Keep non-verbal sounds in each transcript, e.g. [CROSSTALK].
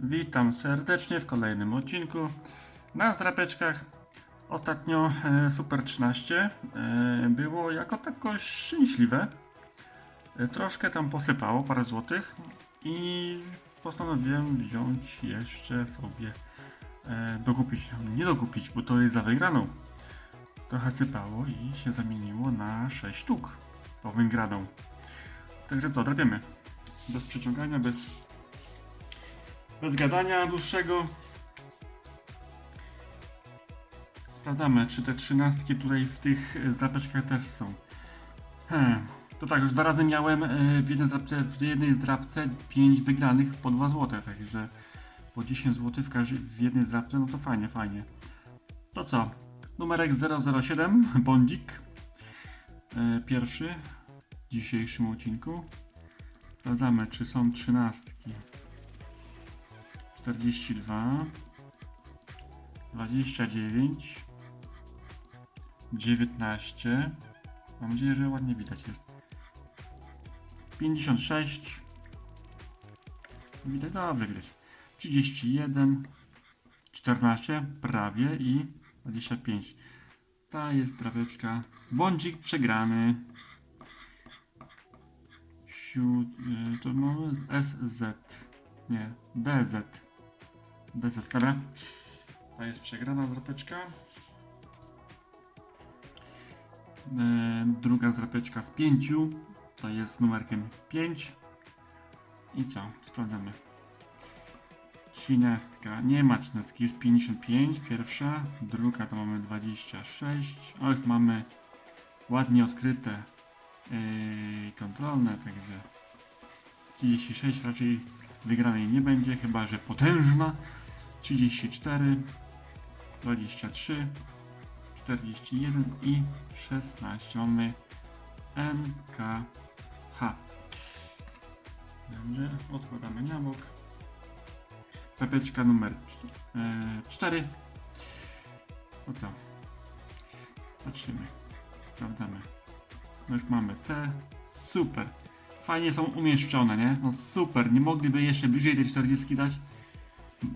Witam serdecznie w kolejnym odcinku na zdrapeczkach. Ostatnio e, Super 13 e, było jako tako szczęśliwe. E, troszkę tam posypało, parę złotych i postanowiłem wziąć jeszcze sobie dokupić, nie dokupić, bo to jest za wygraną. Trochę sypało i się zamieniło na 6 sztuk po wygraną. Także co, drapiemy. Bez przeciągania, bez bez gadania dłuższego. Sprawdzamy, czy te trzynastki tutaj w tych e, zdrapeczkach też są. Hmm. To tak, już dwa razy miałem e, w jednej zdrapce, w jednej zdrapce 5 wygranych po 2 zł, także po 10 zł w, każdej- w jednej zdrapce, no to fajnie, fajnie. To co? Numerek 007, bądzik. E, pierwszy w dzisiejszym odcinku. Sprawdzamy, czy są trzynastki. 42 29 19 Mam nadzieję, że ładnie widać jest. 56 Widać, dobrze widać 31 14 prawie i 25 Ta jest traweczka. Bądzik przegrany. Y, To mamy SZ nie, DZ. DZ, dobra. To jest przegrana zrapeczka. E, druga zrapeczka z pięciu. To jest numerkiem 5. I co? Sprawdzamy. Trzynastka. Nie ma trzynastki, jest 55. Pierwsza. Druga to mamy 26. Och, mamy ładnie odkryte yy, kontrolne, także 36 raczej wygranej nie będzie, chyba że potężna. 34, 23, 41 i 16. Mamy NKH. Dobrze, odkładamy na bok. Czapeczka numer 4. To co? Patrzymy. Sprawdzamy. No już mamy te. Super fajnie są umieszczone, nie? No super, nie mogliby jeszcze bliżej tej 40 dać?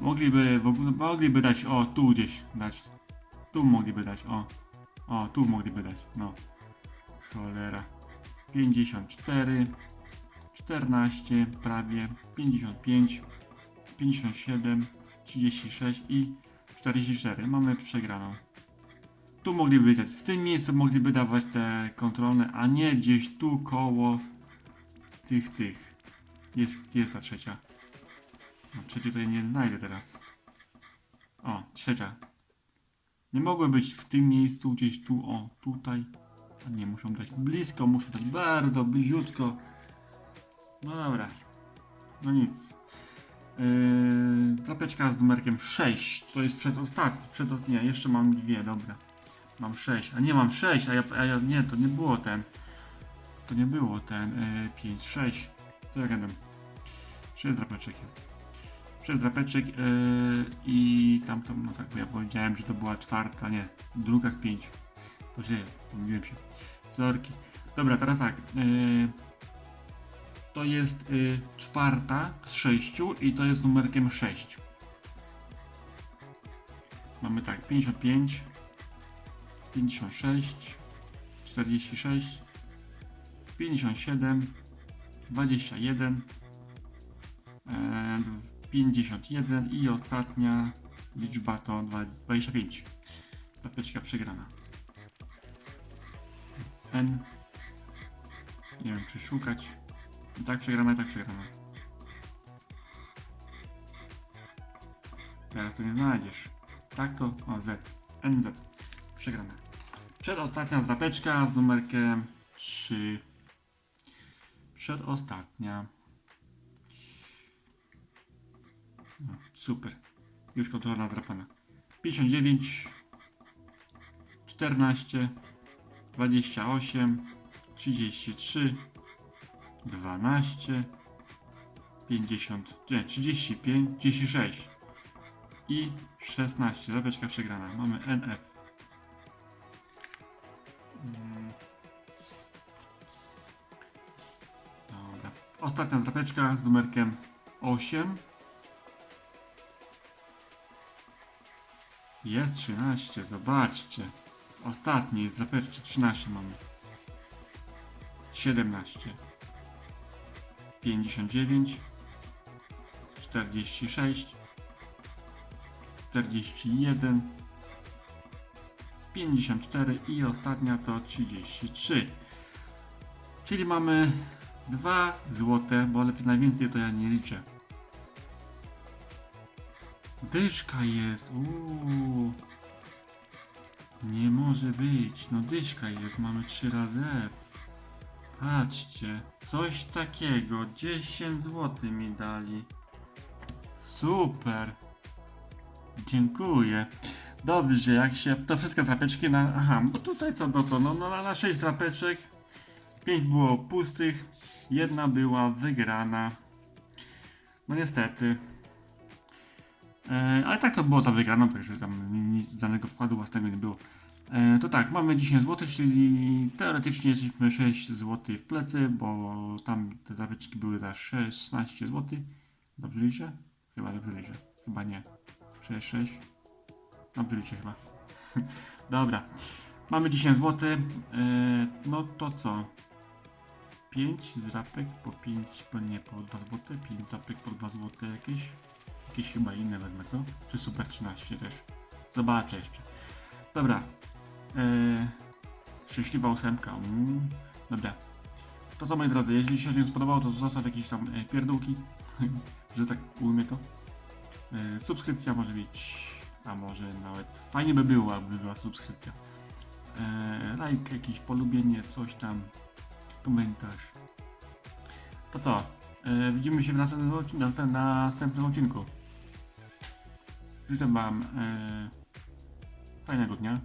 Mogliby w ogóle, mogliby dać, o, tu gdzieś dać. Tu mogliby dać, o. O, tu mogliby dać, no. Cholera. 54, 14, prawie, 55, 57, 36 i 44. Mamy przegraną. Tu mogliby dać, w tym miejscu mogliby dawać te kontrolne, a nie gdzieś tu koło tych, tych. Jest, jest ta trzecia. No, trzeciej tutaj nie znajdę teraz. O, trzecia. Nie mogły być w tym miejscu, gdzieś tu, o, tutaj. A nie, muszą dać blisko, muszą dać bardzo bliziutko. No dobra. No nic. Yy, trapeczka z numerkiem 6. To jest przez ostatni. Przed, nie, jeszcze mam dwie, dobra. Mam 6. A nie mam 6, a ja, a ja nie, to nie było ten. To nie było ten y, 5, 6. Co ja gadam? 6 drapeczek jest. 6 drapeczek y, i tam, tam, no tak, ja powiedziałem, że to była czwarta, nie, druga z 5. To źle, pomyliłem się. Sorki. Dobra, teraz tak. Y, to jest y, czwarta z 6 i to jest numerkiem 6. Mamy tak, 55, 56, 46, 57, 21, e, 51 i ostatnia liczba to dwa- 25. Tapeczka przegrana. N. Nie wiem czy szukać. I tak przegrana, i tak przegrana. Teraz to nie znajdziesz. Tak to, o Z. NZ. Przegrana. Przedostatnia zdrapeczka z numerkiem 3. Przedostatnia. Super. Już kontrola nadrapana. 59, 14, 28, 33, 12, 50, nie, 35, 36 i 16. Zabeczka przegrana. Mamy NF. Mm. Dobra. Ostatnia zdrapeczka z numerkiem 8. Jest 13, zobaczcie. Ostatni jest zapewne 13 mamy. 17. 59. 46. 41. 54 i ostatnia to 33. Czyli mamy 2 złote, bo lepiej najwięcej to ja nie liczę. Dyszka jest. Uuu. Nie może być. No dyszka jest. Mamy 3 razy F. Patrzcie. Coś takiego. 10 zł mi dali. Super. Dziękuję. Dobrze, jak się. To wszystkie drapeczki na. Aha, bo tutaj co do co? No, no na 6 drapeczek. 5 było pustych. Jedna była wygrana. No niestety. E, ale tak to było za wygraną, także tam nic, żadnego wkładu własnego nie było. E, to tak, mamy 10 zł, czyli teoretycznie jesteśmy 6 zł w plecy, bo tam te zawyczki były za 16 zł. Dobrze liczę? Chyba dobrze liczę. Chyba nie. 6, 6. Dobrze liczę chyba. [LAUGHS] Dobra. Mamy 10 zł. E, no to co? 5 drapek po 5, po nie, po 2 zł. 5 drapek po 2 zł jakieś. Jakieś chyba inne wezmę, co? Czy Super 13 też? Zobaczę jeszcze. Dobra. Eee, szczęśliwa ósemka. Mm, dobra. To co moi drodzy, jeśli się nie spodobało, to zostaw jakieś tam e, pierdółki, [LAUGHS] że tak ujmę to. E, subskrypcja może być, a może nawet fajnie by było, aby była subskrypcja. E, like, jakieś polubienie, coś tam, komentarz. To co? E, widzimy się w następnym, odcinku, na następnym odcinku. Życzę Wam e, fajnego dnia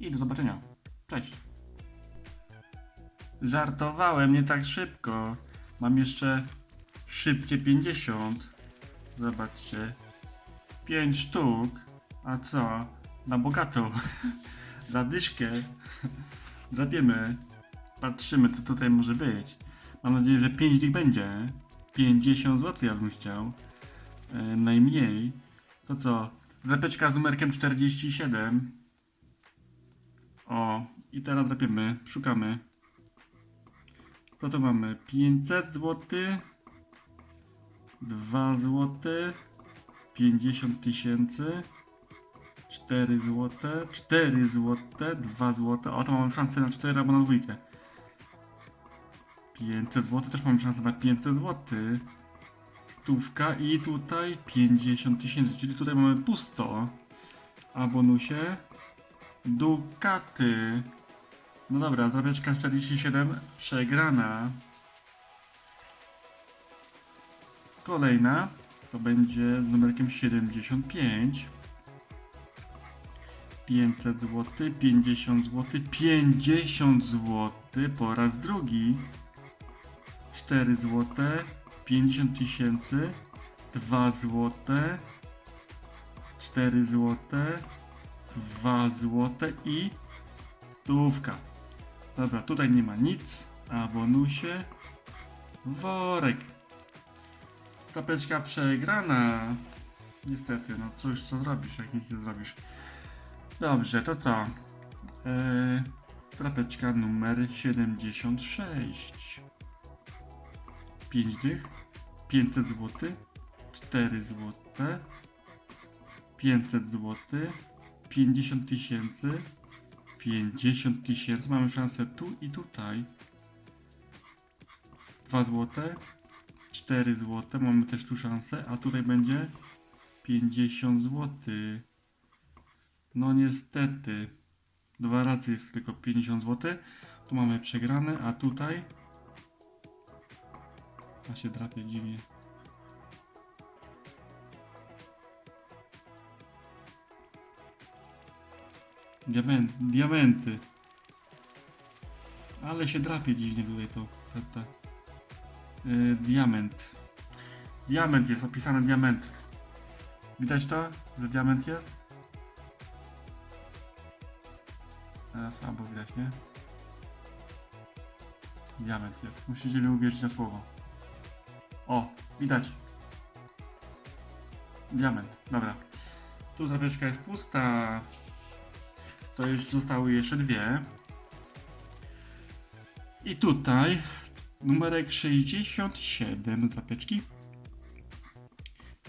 i do zobaczenia. Cześć. Żartowałem, nie tak szybko. Mam jeszcze szybkie 50. Zobaczcie. 5 sztuk. A co? Na bogato. [LAUGHS] Za dyszkę. [LAUGHS] Zapiemy. Patrzymy, co tutaj może być. Mam nadzieję, że 5 ich będzie. 50 zł ja bym chciał. E, najmniej. To co? Zapeczka z numerkiem 47. O, i teraz zapiemy, szukamy. Co to mamy? 500 zł. 2 zł. 50 tysięcy. 4 zł. 4 zł. 2 zł. O, to mamy szansę na 4 albo na dwójkę. 500 zł, też mamy szansę na 500 zł. Stówka i tutaj 50 tysięcy, czyli tutaj mamy pusto. A bonusie Dukaty. No dobra, zabieczka 47 przegrana. Kolejna to będzie z numerkiem 75. 500 zł, 50 zł, 50 zł po raz drugi. 4 zł, 50 tysięcy, 2 zł, 4 zł, 2 zł i stówka. Dobra, tutaj nie ma nic, a bonusie worek. Tapeczka przegrana. Niestety, no cóż, co zrobisz, jak nic nie zrobisz. Dobrze, to co? Eee, trapeczka numer 76. 5 dych, 500 zł, 4 zł, 500 zł, 50 tysięcy, 50 tysięcy, mamy szansę tu i tutaj. 2 zł, 4 zł, mamy też tu szansę, a tutaj będzie 50 zł. No niestety, dwa razy jest tylko 50 zł. Tu mamy przegrane, a tutaj a się drapie dziwnie. Diament, diamenty. Ale się drapie dziwnie tutaj to. Ta, ta. Yy, diament. Diament jest, opisany diament. Widać to, że diament jest? Teraz słabo widać, nie? Diament jest. Musicie mi uwierzyć na słowo. O, widać. Diament, dobra. Tu zapeczka jest pusta. To jeszcze zostały jeszcze dwie. I tutaj numerek 67 zapeczki.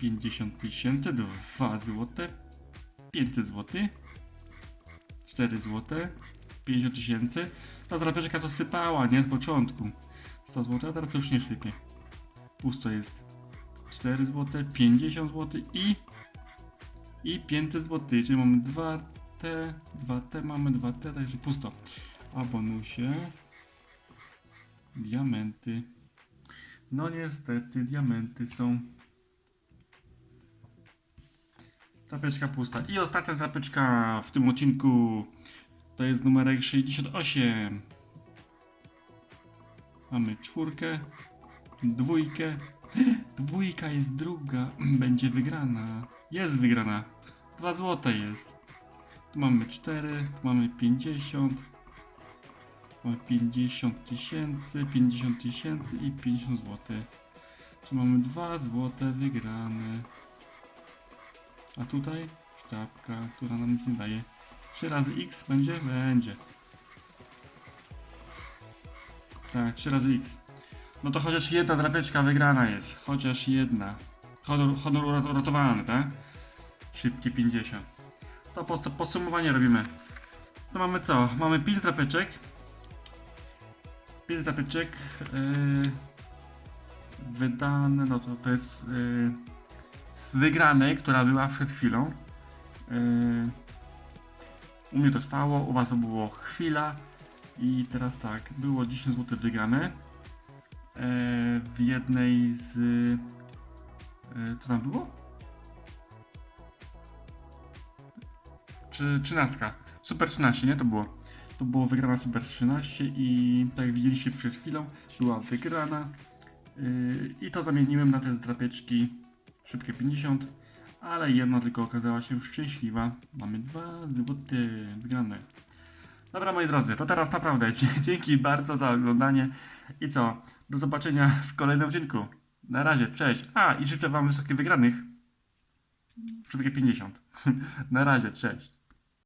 50 tysięcy, 2 złote, 500 zł, 4 złote, 50 tysięcy. Ta zapeczka to sypała, nie? Od początku. 100 zł, a teraz już nie sypie. Pusto jest. 4 zł, 50 zł i i 500 zł, czyli mamy 2T, 2T, mamy 2T, także pusto. A bonusie diamenty. No niestety diamenty są Zapeczka pusta. I ostatnia zapeczka w tym odcinku to jest numerek 68. Mamy czwórkę, dwójkę. Dwójka jest druga. [CLEARS THROAT] Będzie wygrana. Jest wygrana. Dwa złote jest. Tu mamy 4, tu mamy 50. Mamy 50 tysięcy, 50 tysięcy i 50 zł. Tu mamy dwa złote wygrane. A tutaj sztabka, która nam nic nie daje. 3 razy x będzie? Będzie. Tak, 3 razy x. No to chociaż jedna drapeczka wygrana jest. Chociaż jedna. Honor, honor urat- uratowany, tak? Szybkie 50. To pod, podsumowanie robimy. To mamy co? Mamy 5 drapeczek. 5 drapeczek. Yy, wydane, no to, to jest yy, z wygranej, która była przed chwilą. Yy, u mnie to trwało, u was to było chwila. I teraz tak, było 10 zł wygrane. E, w jednej z. e, Co tam było? Czy 13. Super 13, nie? To było. To było wygrana Super 13 i tak jak widzieliście przed chwilą, była wygrana. Yy, I to zamieniłem na te zdrapieczki szybkie 50, ale jedna tylko okazała się szczęśliwa. Mamy dwa złote wygrane. Dobra moi drodzy, to teraz naprawdę [LAUGHS] dzięki bardzo za oglądanie i co? Do zobaczenia w kolejnym odcinku. Na razie, cześć. A i życzę wam wysokich wygranych. Szybkie 50. [LAUGHS] Na razie, cześć.